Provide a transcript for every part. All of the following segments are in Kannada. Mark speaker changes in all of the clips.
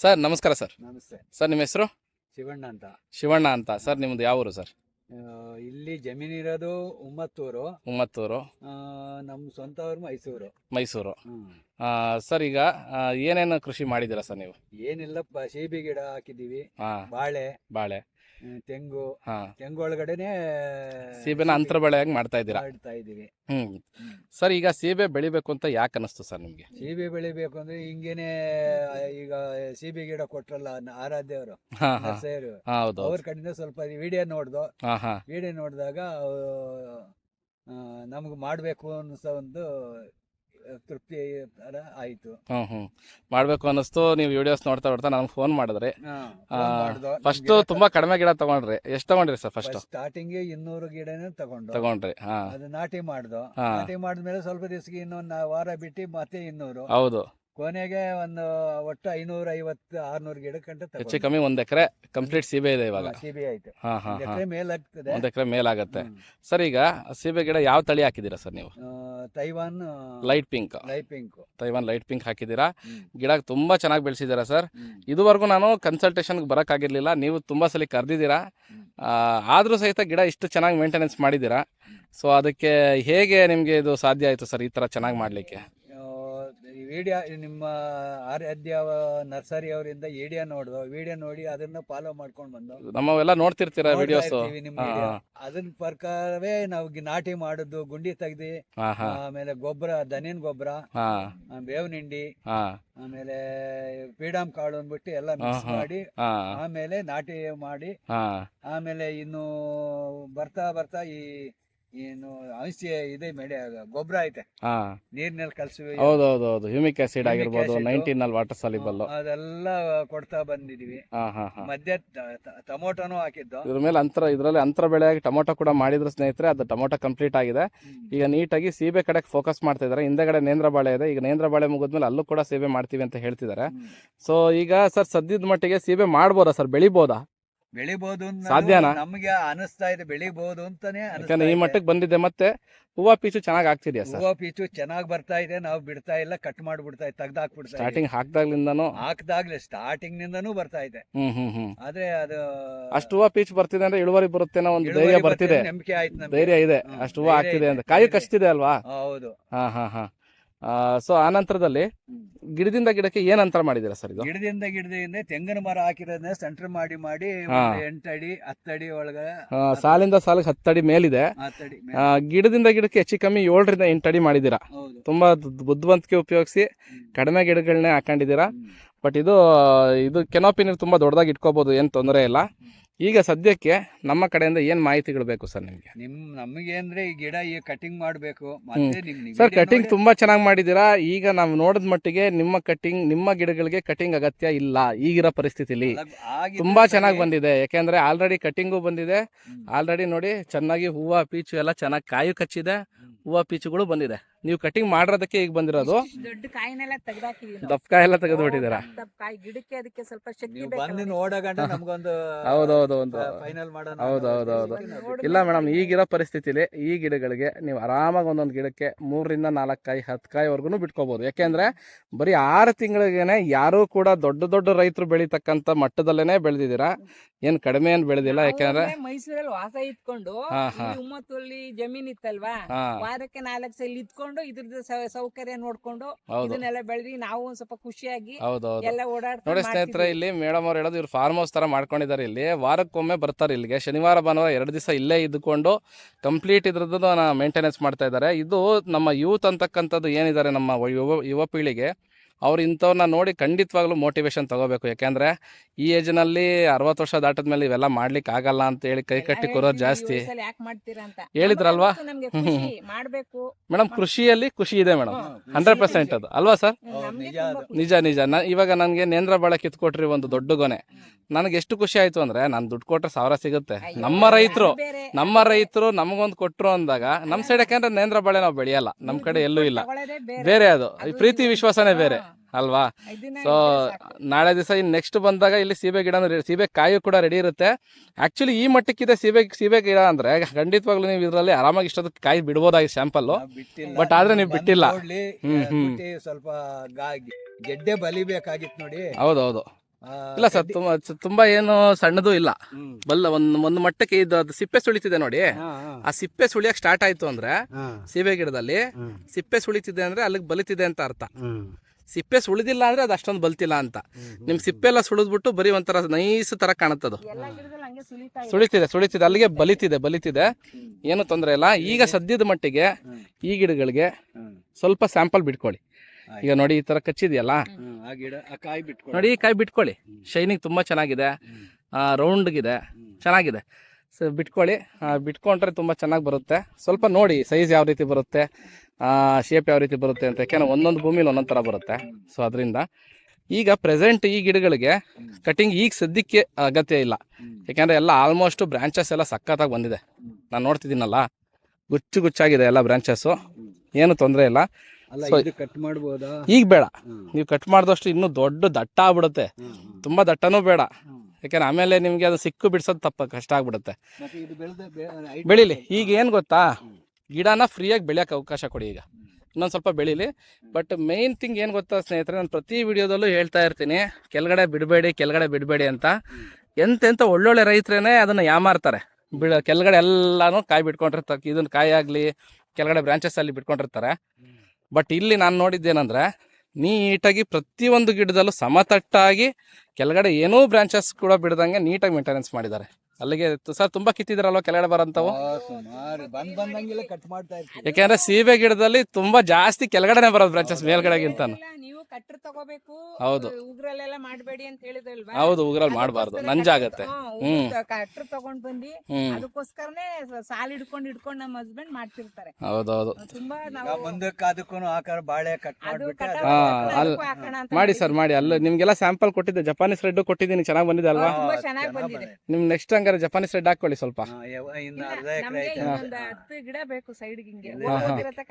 Speaker 1: ಸರ್ ನಮಸ್ಕಾರ ಸರ್
Speaker 2: ನಮಸ್ತೆ.
Speaker 1: ಸರ್ ನಿಮ್ಮ ಹೆಸರು?
Speaker 2: ಶಿವಣ್ಣ ಅಂತ.
Speaker 1: ಶಿವಣ್ಣ ಅಂತ. ಸರ್ ನಿಮ್ದು ಯಾವ ಊರು ಸರ್
Speaker 2: ಆ, ಇಲ್ಲಿ ಜಮೀನಿರೋದು ಉಮ್ಮತ್ತೂರು.
Speaker 1: ಉಮ್ಮತ್ತೂರು.
Speaker 2: ಆ, ನಮ್ಮ ಸ್ವಂತ ಊರು ಮೈಸೂರು.
Speaker 1: ಮೈಸೂರು.
Speaker 2: ಹ್ಮ್.
Speaker 1: ಆ, ಸರ್ ಈಗ ಆ, ಏನೇನು ಕೃಷಿ ಮಾಡಿದ್ದೀರಾ ಸರ್ ನೀವು?
Speaker 2: ಏನಿಲ್ಲಪ್ಪ ಸೀಬೆ ಗಿಡ ಹಾಕಿದ್ದೀವಿ.
Speaker 1: ಹಾಂ.
Speaker 2: ಬಾಳೆ.
Speaker 1: ಬಾಳೆ.
Speaker 2: ತೆಂಗು ತೆಂಗು ಒಳಗಡೆನೆ
Speaker 1: ಸೀಬೆನ ಅಂತರ ಬೆಳೆಯಾಗಿ ಮಾಡ್ತಾ ಇದ್ದೀರಾ?
Speaker 2: ಮಾಡ್ತಾ ಇದೀವಿ ಹ್ಮ್.
Speaker 1: ಸರ್ ಈಗ ಸೀಬೆ ಬೆಳಿಬೇಕು ಅಂತ ಯಾಕೆ ಅನಿಸ್ತು ಸರ್ ನಿಮ್ಗೆ?
Speaker 2: ಸೀಬೆ ಬೆಳಿಬೇಕು ಅಂದ್ರೆ ಹಿಂಗೇನೆ ಈಗ ಸೀಬೆ ಗಿಡ ಕೊಟ್ರಲ್ಲ ಆರಾಧ್ಯವರು ಅವರು
Speaker 1: ಹೌದು
Speaker 2: ಅವ್ರ ಕಡೆಯಿಂದ ಸ್ವಲ್ಪ ವಿಡಿಯೋ ನೋಡ್ದು. ವಿಡಿಯೋ ನೋಡಿದಾಗ ನಮ್ಗೆ ಮಾಡಬೇಕು ಅನ್ನಿಸೋ ಒಂದು ತೃಪ್ತಿ ಆಯ್ತು.
Speaker 1: ಹ್ಞೂ ಹ್ಞೂ ಮಾಡಬೇಕು ಅನ್ನಿಸ್ತು. ನೀವು ವಿಡಿಯೋಸ್ ನೋಡ್ತಾ ನೋಡ್ತಾ ನನಗೆ ಫೋನ್ ಮಾಡಿದ್ರೆ. ಫಸ್ಟ್ ತುಂಬಾ ಕಡಿಮೆ ಗಿಡ ತಗೊಂಡ್ರಿ. ಎಷ್ಟು ತಗೊಂಡ್ರಿ ಸರ್ ಫಸ್ಟ್
Speaker 2: ಸ್ಟಾರ್ಟಿಂಗ್ ಇನ್ನೂರು ಗಿಡನೇ ತಗೊಂಡು.
Speaker 1: ತಗೊಂಡ್ರಿ
Speaker 2: ಅದು ನಾಟಿ ಮಾಡ್ದು. ನಾಟಿ ಮಾಡಿದ್ಮೇಲೆ ಸ್ವಲ್ಪ ದಿವಸಕ್ಕೆ ಇನ್ನೊಂದು ವಾರ ಬಿಟ್ಟು ಮತ್ತೆ ಇನ್ನೂರು.
Speaker 1: ಹೌದು.
Speaker 2: ಕೊನೆಗೆ ಒಂದು ಒಟ್ಟು ಐನೂರ ಐವತ್ತು ಆರ್ನೂರು ಗಿಡ ಕಂಟ
Speaker 1: ಹೆಚ್ಚು ಕಮ್ಮಿ ಒಂದ್ ಎಕರೆ ಕಂಪ್ಲೀಟ್ ಸೀಬೆ ಇದೆ ಇವಾಗ.
Speaker 2: ಸಿಬಿ ಆಯ್ತು.
Speaker 1: ಹಾಂ ಹಾಂ ಹಾಂ.
Speaker 2: ಎಕರೆ ಮೇಲಾಗ್ತದೆ.
Speaker 1: ಒಂದ್ ಎಕರೆ ಮೇಲಾಗತ್ತೆ. ಸರ್ ಈಗ ಸೀಬೆ ಗಿಡ ಯಾವ ತಳಿ ಹಾಕಿದ್ದೀರಾ ಸರ್ ನೀವು?
Speaker 2: ಆ, Taiwan
Speaker 1: light pink
Speaker 2: light pink
Speaker 1: Taiwan light pink ಹಾಕಿದ್ದೀರಾ?
Speaker 2: ಹ್ಮ್.
Speaker 1: ಗಿಡ ತುಂಬಾ ಚೆನ್ನಾಗಿ ಬೆಳೆಸಿದ್ದೀರಾ ಸರ್? ಇದುವರೆಗೂ ನಾನು ಕನ್ಸಲ್ಟೇಷನ್ಗೆ ಬರೋಕ್ಕಾಗಿರ್ಲಿಲ್ಲ. ನೀವು ತುಂಬಾ ಸಲ ಕರೆದಿದ್ದೀರಾ. ಆದರೂ ಸಹಿತ ಗಿಡ ಇಷ್ಟು ಚೆನ್ನಾಗಿ ಮೇಂಟೆನೆನ್ಸ್ ಮಾಡಿದ್ದೀರಾ. ಸೊ ಅದಕ್ಕೆ ಹೇಗೆ ನಿಮಗೆ ಇದು ಸಾಧ್ಯ ಆಯಿತು ಸರ್ ಈ ಥರ ಚೆನ್ನಾಗಿ ಮಾಡಲಿಕ್ಕೆ?
Speaker 2: ವಿಡಿಯೋ ನಿಮ್ಮ ಆರಾಧ್ಯ ನರ್ಸರಿ ಅವರಿಂದ ವಿಡಿಯೋ ನೋಡುವ ವಿಡಿಯೋ ನೋಡಿ ಅದನ್ನ ಫಾಲೋ ಮಾಡ್ಕೊಂಡು ಬಂದು.
Speaker 1: ನಮ್ಮವೆಲ್ಲ ನೋಡ್ತಿರ್ತೀರಾ ವಿಡಿಯೋಸ್
Speaker 2: ಅದನ್ ಪ್ರಕಾರವೇ ನಾವು ನಾಟಿ ಮಾಡುದು ಗುಂಡಿ ತೆಗ್ದಿ ಆಮೇಲೆ ಗೊಬ್ಬರ ದನಿನ್ ಗೊಬ್ಬರ ಬೇವಿನ ಹಿಂಡಿ ಆಮೇಲೆ ಪೀಡಾಮ್ ಕಾಳು ಅಂದ್ಬಿಟ್ಟು ಎಲ್ಲ ಮಿಕ್ಸ್. ಮಾಡಿ ಆಮೇಲೆ ನಾಟಿ ಮಾಡಿ ಆಮೇಲೆ ಇನ್ನು ಬರ್ತಾ ಬರ್ತಾ ಈ ಏನು ಔಷಧಿ ಇದೆ ಮೇಡ ಗೊಬ್ಬರ ಐತೆ.
Speaker 1: ಹಾ.
Speaker 2: ನೀರ್ನಲ್ಲಿ ಕಲ್ಸುವಿ
Speaker 1: ಹೌದು ಹೌದು ಹೌದು ಹ್ಯೂಮಿಕ್ ಆಸಿಡ್ ಆಗಿರ್ಬೋದು
Speaker 2: ನೈನ್ಟೀನ್
Speaker 1: ಅಲ್ಲಿ ವಾಟರ್ ಸಾಲಿಬಲ್
Speaker 2: ಅದೆಲ್ಲ ಕೊಡ್ತಾ ಬಂದಿದೀವಿ.
Speaker 1: ಹಾಂ ಹಾಂ ಹಾಂ.
Speaker 2: ಮಧ್ಯ ಟೊಮೊಟೊನು ಹಾಕಿದ್ದು.
Speaker 1: ಇದ್ರ ಮೇಲೆ ಅಂತರ ಇದರಲ್ಲಿ ಅಂತರ ಬೆಳೆಯಾಗಿ ಟೊಮೊಟೊ ಕೂಡ ಮಾಡಿದ್ರು ಸ್ನೇಹಿತರೆ ಅದು ಟೊಮೊಟೊ ಕಂಪ್ಲೀಟ್ ಆಗಿದೆ. ಈಗ ನೀಟಾಗಿ ಸೀಬೆ ಕಡೆಗೆ ಫೋಕಸ್ ಮಾಡ್ತಾ ಇದ್ದಾರೆ. ಹಿಂದೆಗಡೆ ನೇಂದ್ರ ಬಾಳೆ ಇದೆ. ಈಗ ನೇಂದ್ರ ಬಾಳೆ ಮುಗಿದ್ಮೇಲೆ ಅಲ್ಲೂ ಕೂಡ ಸೀಬೆ ಮಾಡ್ತೀವಿ ಅಂತ ಹೇಳ್ತಿದ್ದಾರೆ. ಸೊ ಈಗ ಸರ್ ಸದ್ಯದ ಮಟ್ಟಿಗೆ ಸೀಬೆ ಮಾಡ್ಬೋದಾ ಸರ್? ಬೆಳಿಬೋದಾ?
Speaker 2: ಬೆಳಿಬಹುದು
Speaker 1: ಸಾಧ್ಯನಾ?
Speaker 2: ನಮ್ಗೆ ಅನಿಸ್ತಾ ಇದೆ ಬೆಳಿಬಹುದು ಅಂತಾನೆ
Speaker 1: ಯಾಕಂದ್ರೆ ಈ. ಮಟ್ಟಕ್ಕೆ ಬಂದಿದೆ ಮತ್ತೆ ಹೂವ ಪೀಚು ಚೆನ್ನಾಗಿ ಆಗ್ತಿದೆ ಸರ್?
Speaker 2: ಹೂವು ಪೀಚು ಚೆನ್ನಾಗ್ ಬರ್ತಾ ಇದೆ ನಾವು ಬಿಡ್ತಾ ಇಲ್ಲ ಕಟ್ ಮಾಡ್ಬಿಡ್ತಾ ಇದೆ ತೆಗ್ದಾಕ್ಬಿಡ್ತಾ ಬಿಡ್ತಾ
Speaker 1: ಸ್ಟಾರ್ಟಿಂಗ್ ಹಾಕ್ದಾಗ್ಲಿಂದನೂ?
Speaker 2: ಹಾಕ್ದಾಗ್ಲೇ ಸ್ಟಾರ್ಟಿಂಗ್ ನಿಂದನೂ ಬರ್ತಾ ಇದೆ.
Speaker 1: ಹ್ಮ್ ಹ್ಮ್ ಹ್ಮ್.
Speaker 2: ಆದ್ರೆ ಅದು
Speaker 1: ಅಷ್ಟು ಹೂವ ಪೀಚ್ ಬರ್ತಿದೆ ಅಂದ್ರೆ ಇಳುವರಿ ಬರುತ್ತೆ ಅನ್ನೋ ಒಂದು ಧೈರ್ಯ
Speaker 2: ಬರ್ತಿದೆ, ನಂಬಿಕೆ ಆಯ್ತು
Speaker 1: ಧೈರ್ಯ ಇದೆ ಅಷ್ಟು ಹೂವ ಆಗ್ತಿದೆ ಅಂತ. ಕಾಯಿ ಕಷ್ಟಿದೆ ಅಲ್ವಾ?
Speaker 2: ಹೌದು.
Speaker 1: ಹಾ ಹಾ ಹಾ. ಸೊ ಆ ನಂತರದಲ್ಲಿ ಗಿಡದಿಂದ ಗಿಡಕ್ಕೆ ಏನ್ ಅಂತರ ಮಾಡಿದ್ದೀರಾ ಸರ್ ಇದು?
Speaker 2: ಗಿಡದಿಂದ ಗಿಡದಿಂದ ತೆಂಗಿನ ಮರ ಹಾಕಿರೋದನ್ನ ಸೆಂಟರ್ ಮಾಡಿ ಮಾಡಿ ಎಂಟಡಿ ಹತ್ತಡಿ ಒಳಗ
Speaker 1: ಆ, ಸಾಲಿಂದ ಸಾಲಿಗೆ ಹತ್ತಡಿ ಮೇಲಿದೆ. ಗಿಡದಿಂದ ಗಿಡಕ್ಕೆ ಹೆಚ್ಚು ಕಮ್ಮಿ ಏಳರಿಂದ ಎಂಟು ಅಡಿ
Speaker 2: ಮಾಡಿದೀರಾ
Speaker 1: ತುಂಬಾ ಬುದ್ಧಿವಂತಿಕೆ ಉಪಯೋಗಿಸಿ ಕಡಿಮೆ ಗಿಡಗಳನ್ನೇ ಹಾಕೊಂಡಿದ್ದೀರಾ. ಬಟ್ ಇದು ಇದು ಕೆನೋಪಿ ತುಂಬಾ ದೊಡ್ಡದಾಗಿ ಇಟ್ಕೋಬಹುದು ಏನು ತೊಂದರೆ ಇಲ್ಲ. ಈಗ ಸದ್ಯಕ್ಕೆ ನಮ್ಮ ಕಡೆಯಿಂದ ಏನು ಮಾಹಿತಿಗಳು ಬೇಕು ಸರ್ ನಿಮಗೆ?
Speaker 2: ನಿಮ್ ನಮಗೆ ಅಂದ್ರೆ ಈ ಗಿಡ ಈ ಕಟಿಂಗ್ ಮಾಡಬೇಕು.
Speaker 1: ಸರ್ ಕಟಿಂಗ್ ತುಂಬಾ ಚೆನ್ನಾಗಿ ಮಾಡಿದ್ದೀರಾ ಈಗ ನಾವು ನೋಡಿದ ಮಟ್ಟಿಗೆ ನಿಮ್ಮ ಕಟಿಂಗ್ ನಿಮ್ಮ ಗಿಡಗಳಿಗೆ ಕಟಿಂಗ್ ಅಗತ್ಯ ಇಲ್ಲ ಈಗಿರೋ ಪರಿಸ್ಥಿತಿಲಿ. ತುಂಬಾ ಚೆನ್ನಾಗಿ ಬಂದಿದೆ. ಯಾಕೆಂದ್ರೆ ಆಲ್ರೆಡಿ ಕಟಿಂಗು ಬಂದಿದೆ. ಆಲ್ರೆಡಿ ನೋಡಿ ಚೆನ್ನಾಗಿ ಹೂವು ಪೀಚು ಎಲ್ಲ ಚೆನ್ನಾಗಿ ಕಾಯು ಕಚ್ಚಿದೆ. ಹೂವು ಪೀಚುಗಳು ಬಂದಿದೆ. ನೀವು ಕಟಿಂಗ್ ಮಾಡಿರೋದಕ್ಕೆ ಈಗ ಬಂದಿರೋದು.
Speaker 3: ದಪ್ಪಕಾಯಿ ದೊಡ್ಡ ಕಾಯಿನೆಲ್ಲ ತೆಗ್ದಾಕಿದೀವಿ
Speaker 1: ದಪ್ಪ ಕಾಯಿ ಎಲ್ಲ ತೆಗೆದು ಬಿಟ್ಟಿದ್ದೀರಾ?
Speaker 3: ಕಾಯಿ ಗಿಡಕ್ಕೆ ಅದಕ್ಕೆ ಸ್ವಲ್ಪ ಶಕ್ತಿ
Speaker 2: ನೀವು
Speaker 3: ಬೇಕಲ್ಲ
Speaker 2: ಬಂದು
Speaker 3: ಅದಕ್ಕೆ.
Speaker 2: ನೋಡಗಂಟ ನಮ್ಗೊಂದು
Speaker 1: ಹೌದೌದು ಒಂದು
Speaker 2: ಫೈನಲ್ ಮಾಡೋಣ
Speaker 1: ಹೌದು, ಹೌದು, ಹೌದು.
Speaker 2: ಉದ್ದೇಶಕ್ಕೆ ನಾವು
Speaker 3: ನೋಡು-
Speaker 1: ಇಲ್ಲ ಮೇಡಮ್ ಈಗಿರೋ ಪರಿಸ್ಥಿತಿಲಿ ಈ ಗಿಡಗಳಿಗೆ ನೀವು ಆರಾಮಾಗಿ ಒಂದೊಂದು ಗಿಡಕ್ಕೆ ಮೂರರಿಂದ ನಾಲ್ಕು ಕಾಯಿ ಹತ್ತು ಕಾಯಿವರೆಗೂ ಬಿಟ್ಕೋಬಹುದು ಯಾಕೆಂದ್ರೆ ಬರೀ ಆರು ತಿಂಗಳಿಗೇನೆ ಯಾರು ಕೂಡ ದೊಡ್ಡ ದೊಡ್ಡ ರೈತರು ಬೆಳೀತಕ್ಕಂಥ ಮಟ್ಟದಲ್ಲೇನೆ ಬೆಳೆದಿದ್ದೀರಾ? ಏನು ಕಡಿಮೆ ಏನ್ ಬೆಳೆದಿಲ್ಲ ಯಾಕಂದ್ರೆ
Speaker 3: ಮೈಸೂರಲ್ಲಿ ವಾಸ ಇಟ್ಕೊಂಡು ಉಮ್ಮತ್ತಲ್ಲಿ ಜಮೀನ್ ಇತ್ತಲ್ವಾ? ವಾರಕ್ಕೆ ನಾಲ್ಕು ಸಲ ಇದ್ಕೊಂಡು ಇದ್ರದ್ದು ಸೌಕರ್ಯ ನೋಡ್ಕೊಂಡು ಇದನ್ನೆಲ್ಲ ಬೆಳೆದಿ ನಾವು ಒಂದ್ ಸ್ವಲ್ಪ ಖುಷಿಯಾಗಿ ಎಲ್ಲ ಓಡಾಡ್ತಾ
Speaker 1: ನೋಡಿ ಸ್ನೇಹಿತರೆ ಇಲ್ಲಿ ಮೇಡಮ್ ಅವ್ರು ಹೇಳೋದು ಇವ್ರು ಫಾರ್ಮ್ ಹೌಸ್ ತರ ಮಾಡ್ಕೊಂಡಿದ್ದಾರೆ. ಇಲ್ಲಿ ವಾರಕ್ಕೊಮ್ಮೆ ಬರ್ತಾರೆ ಇಲ್ಲಿಗೆ. ಶನಿವಾರ ಭಾನುವಾರ ಎರಡು ದಿವಸ ಇಲ್ಲೇ ಇದ್ದುಕೊಂಡು ಕಂಪ್ಲೀಟ್ ಇದ್ರದ್ದು ಮೇಂಟೆನೆನ್ಸ್ ಮಾಡ್ತಾ ಇದ್ದಾರೆ. ಇದು ನಮ್ಮ ಯೂತ್ ಅಂತಕ್ಕಂಥದ್ದು ಏನಿದ್ದಾರೆ ನಮ್ಮ ಯುವ ಯುವ ಪೀಳಿಗೆ? ಅವ್ರು ಇಂಥವ್ರನ್ನ ನೋಡಿ ಖಂಡಿತವಾಗ್ಲೂ ಮೋಟಿವೇಶನ್ ತಗೋಬೇಕು. ಯಾಕೆಂದರೆ ಈ ಏಜ್ನಲ್ಲಿ ಅರವತ್ತು ವರ್ಷ ದಾಟದ ಮೇಲೆ ಇವೆಲ್ಲ ಮಾಡ್ಲಿಕ್ಕೆ ಆಗಲ್ಲ ಅಂತ ಹೇಳಿ ಕೈ ಕಟ್ಟಿ ಕೊರೋದು ಜಾಸ್ತಿ.
Speaker 3: ಯಾಕೆ ಮಾಡ್ತೀರಾ ಅಂತ.
Speaker 1: ಹೇಳಿದ್ರಲ್ವಾ?
Speaker 3: ನಮ್ಗೆ ಖುಷಿ ಮಾಡ್ಬೇಕು.
Speaker 1: ಮೇಡಮ್ ಕೃಷಿಯಲ್ಲಿ ಖುಷಿ ಇದೆ ಮೇಡಮ್. ಹಂಡ್ರೆಡ್ ಪರ್ಸೆಂಟ್ ಅದು. ಅಲ್ವಾ ಸರ್?
Speaker 2: ನಿಜ.
Speaker 1: ನಿಜ ನಿಜ. ನ ಇವಾಗ ನನಗೆ ನೇಂದ್ರ ಬಾಳೆ ಕಿತ್ಕೊಟ್ರಿ ಒಂದು ದೊಡ್ಡ ಗೊನೆ. ನನಗೆ ಎಷ್ಟು ಖುಷಿ ಆಯ್ತು ಅಂದ್ರೆ ನಾನು ದುಡ್ಡು ಕೊಟ್ಟರೆ ಸಾವಿರ ಸಿಗುತ್ತೆ. ನಮ್ಮ ರೈತರು ನಮ್ಮ ರೈತರು ನಮಗೊಂದು ಕೊಟ್ಟರು ಅಂದಾಗ ನಮ್ಮ ಸೈಡ್ ಯಾಕೆಂದ್ರೆ ನೇಂದ್ರ ಬಾಳೆ ನಾವು ಬೆಳೆಯಲ್ಲ. ನಮ್ಮ ಕಡೆ ಎಲ್ಲೂ ಇಲ್ಲ.
Speaker 3: ಬೇರೆ.
Speaker 1: ಅದು. ಈ ಪ್ರೀತಿ ವಿಶ್ವಾಸನೇ ಬೇರೆ. ಅಲ್ವಾ? ಸೊ ನಾಳೆ ದಿವಸ ಇನ್ನು ನೆಕ್ಸ್ಟ್ ಬಂದಾಗ ಇಲ್ಲಿ ಸೀಬೆ ಗಿಡ ಸೀಬೆ ಕಾಯಿ ಕೂಡ ರೆಡಿ ಇರುತ್ತೆ. ಆಕ್ಚುಲಿ ಈ ಮಟ್ಟಕ್ಕಿದೆ ಸೀಬೆ ಸೀಬೆ ಗಿಡ ಅಂದ್ರೆ ಖಂಡಿತವಾಗ್ಲೂ ನೀವು ಇದರಲ್ಲಿ ಆರಾಮಾಗಿ ಇಷ್ಟೊತ್ತು ಕಾಯಿ ಬಿಡ್ಬೋದಾಗಿ ಸ್ಯಾಂಪಲ್ ಬಟ್. ಆದ್ರೆ ನೀವು ಬಿಟ್ಟಿಲ್ಲ.
Speaker 2: ಸ್ವಲ್ಪ ಗೆಡ್ಡೆ ಬಲಿಬೇಕಾಗಿತ್ತು ನೋಡಿ.
Speaker 1: ಹೌದೌದು. ಇಲ್ಲ ಸರ್ ತುಂಬಾ ತುಂಬಾ ಏನು ಸಣ್ಣದು ಇಲ್ಲ. ಬಲ್ಲ ಒಂದ್ ಒಂದ್ ಮಟ್ಟಕ್ಕೆ ಇದು ಅದು ಸಿಪ್ಪೆ ಸುಳಿತಿದೆ ನೋಡಿ. ಆ ಸಿಪ್ಪೆ ಸುಳಿಯಕ್ ಸ್ಟಾರ್ಟ್ ಆಯ್ತು ಅಂದ್ರೆ ಸೀಬೆ ಗಿಡದಲ್ಲಿ ಸಿಪ್ಪೆ ಸುಳಿತಿದೆ ಅಂದ್ರೆ ಅಲ್ಲಿಗೆ ಬಲಿತಿದೆ ಅಂತ ಅರ್ಥ. ಸಿಪ್ಪೆ ಸುಳಿದಿಲ್ಲ ಅಂದ್ರೆ ಅದು ಅಷ್ಟೊಂದು ಬಲ್ತಿಲ್ಲ ಅಂತ.
Speaker 2: ನಿಮ್ಮ
Speaker 1: ನಿಮ್ ಸಿಪ್ಪೆ ಎಲ್ಲ ಸುಳಿದ್ಬಿಟ್ಟು ಬರೀ ಒಂಥರ ನೈಸ್ ತರ ಕಾಣುತ್ತದು.
Speaker 3: ಇದೆ.
Speaker 1: ಸುಳಿತಿದೆ ಸುಳಿತಿದೆ. ಅಲ್ಲಿಗೆ ಬಲಿತಿದೆ ಬಲಿತಿದೆ. ಏನು ತೊಂದರೆ ಇಲ್ಲ. ಈಗ ಸದ್ಯದ ಮಟ್ಟಿಗೆ ಈ ಗಿಡಗಳಿಗೆ ಸ್ವಲ್ಪ ಸ್ಯಾಂಪಲ್ ಬಿಟ್ಕೊಳ್ಳಿ. ಈಗ ನೋಡಿ ಈ ತರ ಕಚ್ಚಿದೆಯಲ್ಲ?
Speaker 2: ಆ ಗಿಡ ಆ ಕಾಯಿ ಬಿಟ್ಕೊಂಡು
Speaker 1: ನೋಡಿ ಈ ಕಾಯಿ ಬಿಟ್ಕೊಳ್ಳಿ. ಶೈನಿಂಗ್ ತುಂಬಾ ಚೆನ್ನಾಗಿದೆ. ರೌಂಡ್ಗಿದೆ ಚೆನ್ನಾಗಿದೆ. ಸೊ ಬಿಟ್ಕೊಳ್ಳಿ. ಬಿಟ್ಕೊಂಡ್ರೆ ತುಂಬ ಚೆನ್ನಾಗಿ ಬರುತ್ತೆ. ಸ್ವಲ್ಪ ನೋಡಿ ಸೈಜ್ ಯಾವ ರೀತಿ ಬರುತ್ತೆ. ಶೇಪ್ ಯಾವ ರೀತಿ ಬರುತ್ತೆ ಅಂತ ಯಾಕೆಂದ್ರೆ ಒಂದೊಂದು ಭೂಮಿಲಿ ಒಂದೊಂದು ಥರ ಬರುತ್ತೆ. ಸೊ ಅದರಿಂದ ಈಗ ಪ್ರೆಸೆಂಟ್ ಈ ಗಿಡಗಳಿಗೆ ಕಟಿಂಗ್ ಈಗ ಸದ್ಯಕ್ಕೆ ಅಗತ್ಯ ಇಲ್ಲ. ಯಾಕೆಂದರೆ ಎಲ್ಲ ಆಲ್ಮೋಸ್ಟ್ ಬ್ರಾಂಚಸ್ ಎಲ್ಲ ಸಖತ್ತಾಗಿ ಬಂದಿದೆ. ನಾನು ನೋಡ್ತಿದ್ದೀನಲ್ಲ? ಗುಚ್ಚು ಗುಚ್ಚಾಗಿದೆ ಎಲ್ಲ ಬ್ರಾಂಚಸ್ಸು ಏನು ತೊಂದರೆ ಇಲ್ಲ.
Speaker 2: ಕಟ್ ಮಾಡ್ಬೋದಾ?
Speaker 1: ಈಗ ಬೇಡ. ನೀವು ಕಟ್ ಮಾಡಿದಷ್ಟು ಇನ್ನೂ ದೊಡ್ಡ ದಟ್ಟ ಆಗ್ಬಿಡುತ್ತೆ. ತುಂಬ ದಟ್ಟನೂ ಬೇಡ. ಯಾಕಂದ್ರೆ ಆಮೇಲೆ ನಿಮಗೆ ಅದು ಸಿಕ್ಕು ಬಿಡ್ಸೋದು ತಪ್ಪ ಕಷ್ಟ ಆಗ್ಬಿಡುತ್ತೆ. ಬೆಳಿಲಿ ಈಗ ಏನು ಗೊತ್ತಾ. ಗಿಡನ ಫ್ರೀಯಾಗಿ ಬೆಳೆಯೋಕೆ ಅವಕಾಶ ಕೊಡಿ ಈಗ. ಇನ್ನೊಂದು ಸ್ವಲ್ಪ ಬೆಳೀಲಿ. ಬಟ್ ಮೇನ್ ಥಿಂಗ್ ಏನು ಗೊತ್ತಾ ಸ್ನೇಹಿತರೆ, ನಾನು ಪ್ರತಿ ವಿಡಿಯೋದಲ್ಲೂ ಹೇಳ್ತಾ ಇರ್ತೀನಿ ಕೆಳಗಡೆ ಬಿಡಬೇಡಿ ಕೆಳಗಡೆ ಬಿಡಬೇಡಿ ಅಂತ. ಎಂತೆಂಥ ಒಳ್ಳೊಳ್ಳೆ ರೈತರೇ ಅದನ್ನು ಯಾಮಾರ್ತಾರೆ ಬಿಡ ಕೆಳಗಡೆ ಎಲ್ಲನೂ ಕಾಯಿ ಬಿಟ್ಕೊಂಡಿರ್ತಾರೆ ಇದನ್ನು ಕಾಯಿ ಆಗಲಿ ಕೆಳಗಡೆ ಬ್ರಾಂಚಸ್ ಅಲ್ಲಿ ಬಿಟ್ಕೊಂಡಿರ್ತಾರೆ. ಬಟ್ ಇಲ್ಲಿ ನಾನು ನೋಡಿದ್ದೇನಂದ್ರೆ, ನೀಟಾಗಿ ಪ್ರತಿಯೊಂದು ಗಿಡದಲ್ಲೂ ಸಮತಟ್ಟಾಗಿ ಕೆಳಗಡೆ ಏನೂ ಬ್ರಾಂಚಸ್ ಕೂಡ ಬಿಡ್ದಂಗೆ ನೀಟಾಗಿ ಮೇಂಟೆನೆನ್ಸ್ ಮಾಡಿದ್ದಾರೆ. ಅಲ್ಲಿಗೆ ಸರ್ ತುಂಬಾ ಕಿತ್ತಿದ್ರಲ್ವ ಕೆಳಗಡೆ
Speaker 2: ಬರಂತವು? ಸುಮಾರು ಬಂದ್ ಬಂದಂಗೆಲ್ಲ ಕಟ್ ಮಾಡ್ತಾ ಇರ್ತೀವಿ.
Speaker 1: ಯಾಕೆಂದ್ರೆ ಸೀಬೆ ಗಿಡದಲ್ಲಿ ತುಂಬಾ ಜಾಸ್ತಿ ಕೆಳಗಡೆನೆ ಬರೋದು ಬ್ರಾಂಚಸ್ ಮೇಲ್ಗಡೆಗಿಂತ
Speaker 3: ಇಲ್ಲ, ನೀವು ಕಟ್ರ್ ತಗೋಬೇಕು
Speaker 1: ಹೌದು.
Speaker 3: ಉಗ್ರಲ್ಲೆಲ್ಲ ಮಾಡಬೇಡಿ ಅಂತ ಹೇಳಿದ್ರಲ್ವಾ?
Speaker 1: ಹೌದು ಉಗ್ರಲ್ಲಿ ಮಾಡಬಾರ್ದು. ನಂಜಾಗತ್ತೆ. ಹ್ಮ್.
Speaker 3: ಕಟ್ರ್ ತಗೊಂಡ್ ಬಂದಿ
Speaker 1: ಹ್ಮ್.
Speaker 3: ಅದಕ್ಕೋಸ್ಕರನೇ ಸಾಲ್ ಹಿಡ್ಕೊಂಡು ಹಿಡ್ಕೊಂಡು ನಮ್ಮ ಹಸ್ಬೆಂಡ್ ಮಾಡ್ತಿರ್ತಾರೆ.
Speaker 1: ಹೌದೌದು.
Speaker 3: ತುಂಬಾ ನಾವು
Speaker 2: ಮುಂದಕ್ಕೆ ಅದಕ್ಕೂ ಆಕಾರ ಬಾಳೆ ಕಟ್
Speaker 3: ಅದು
Speaker 2: ಮಾಡ್ಬಿಟ್ಟು
Speaker 3: ಕಟಾವ್
Speaker 1: ಹಾ,
Speaker 3: ಮಾಡ್ಕೊಂಡು
Speaker 1: ಅಲ್-
Speaker 3: ಅದಕ್ಕೂ ಹಾಕೋಣ ಅಂತ
Speaker 1: ಮಾಡಿ ಸರ್ ಮಾಡಿ. ಅಲ್ಲ ನಿಮ್ಗೆಲ್ಲ ಸ್ಯಾಂಪಲ್ ಕೊಟ್ಟಿದ್ದೆ. ಜಪಾನೀಸ್ ರೆಡ್ ಕೊಟ್ಟಿದ್ದೀನಿ. ಚೆನ್ನಾಗಿ ಬಂದಿದೆ ಅಲ್ವಾ?
Speaker 3: ತುಂಬಾ ಚೆನ್ನಾಗ್ ಬಂದಿದೆ.
Speaker 1: ನಿಮ್ ನೆಕ್ಸ್ಟ್ ಹಂಗಾರೆ ಜಪಾನೀಸ್ ರೆಡ್ ಹಾಕೊಳ್ಳಿ ಸ್ವಲ್ಪ.
Speaker 3: ಗಿಡ ಬೇಕು ಸೈಡ್ ಹಿಂಗೆ.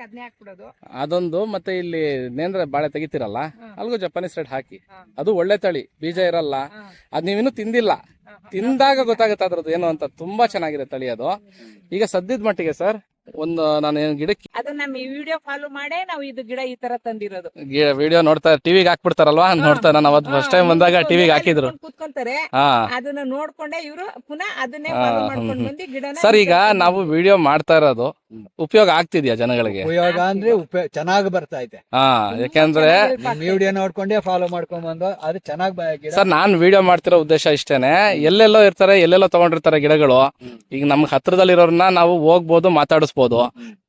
Speaker 3: ಅದನ್ನೇ ಹಾಕ್ಬಿಡೋದು.
Speaker 1: ಅದೊಂದು ಮತ್ತೆ ಇಲ್ಲಿ ನೇಂದ್ರ ಬಾಳೆ ತೆಗಿತಿರಲ್ಲ. ಅಲ್ಗೂ ಜಪಾನೀಸ್ ರೆಡ್ ಹಾಕಿ. ಅದು ಒಳ್ಳೆ ತಳಿ ಬೀಜ ಇರಲ್ಲ. ಅದ್ ನೀವಿನ್ನೂ ತಿಂದಿಲ್ಲ. ತಿಂದಾಗ ಗೊತ್ತಾಗುತ್ತೆ ಅದ್ರದ್ದು ಏನು ಅಂತ. ತುಂಬಾ ಚೆನ್ನಾಗಿದೆ ತಳಿ ಅದು. ಈಗ ಸದ್ಯದ ಮಟ್ಟಿಗೆ ಸರ್ ಒಂದು ನಾನು ಏನ್ ಗಿಡಕ್ಕೆ
Speaker 3: ಅದು ನಮ್ಮ ಈ ವಿಡಿಯೋ ಫಾಲೋ ಮಾಡೇ ನಾವು ಇದು ಗಿಡ ಈ ತರ ತಂದಿರೋದು.
Speaker 1: ವಿಡಿಯೋ ನೋಡ್ತಾ ಟಿವಿಗೆ ಹಾಕ್ಬಿಡ್ತಾರಲ್ವಾ? ನೋಡ್ತಾ ನಾನು ಅವತ್ತು ಫಸ್ಟ್ ಟೈಮ್ ಬಂದಾಗ ಟಿವಿಗೆ ಹಾಕಿದ್ರು.
Speaker 3: ಕೂತ್ಕೊಂತಾರೆ.
Speaker 1: ಹಾ.
Speaker 3: ಅದನ್ನ ನೋಡ್ಕೊಂಡೆ ಇವರು ಪುನಃ ಅದನ್ನೇ
Speaker 1: ಹಾ,
Speaker 3: ಫಾಲೋ
Speaker 1: ಹ್ಮ್,
Speaker 3: ಮಾಡ್ಕೊಂಡು
Speaker 1: ಹ್ಮ್.
Speaker 3: ಬಂದು ಗಿಡನ
Speaker 1: ಸರ್ ಈಗ ನಾವು ವಿಡಿಯೋ ಮಾಡ್ತಾ ಇರೋದು ಉಪಯೋಗ ಆಗ್ತಿದ್ಯಾ ಜನಗಳಿಗೆ?
Speaker 2: ಉಪಯೋಗ ಅಂದ್ರೆ ಉಪಯೋಗ ಚೆನ್ನಾಗಿ ಬರ್ತಾ ಐತೆ
Speaker 1: ಹಾ ಯಾಕೆಂದ್ರೆ
Speaker 2: ನಿಮ್ ವಿಡಿಯೋ ನೋಡ್ಕೊಂಡೇ ಫಾಲೋ ಮಾಡ್ಕೊಂಡ್ ಬಂದು ಅದು ಚೆನ್ನಾಗಿ ಗಿಡ
Speaker 1: ಸರ್ ನಾನ್ ವಿಡಿಯೋ ಮಾಡ್ತಿರೋ ಉದ್ದೇಶ ಇಷ್ಟೇನೆ. ಎಲ್ಲೆಲ್ಲೋ ಇರ್ತಾರೆ ಎಲ್ಲೆಲ್ಲೋ ತಗೊಂಡಿರ್ತಾರೆ ಗಿಡಗಳು. ಈಗ ನಮ್ಗೆ ಹತ್ರದಲ್ಲಿರೋರ್ನ ನಾವು ಹೋಗ್ಬೋದು ಮಾತಾಡಿಸ್ಬೋದು.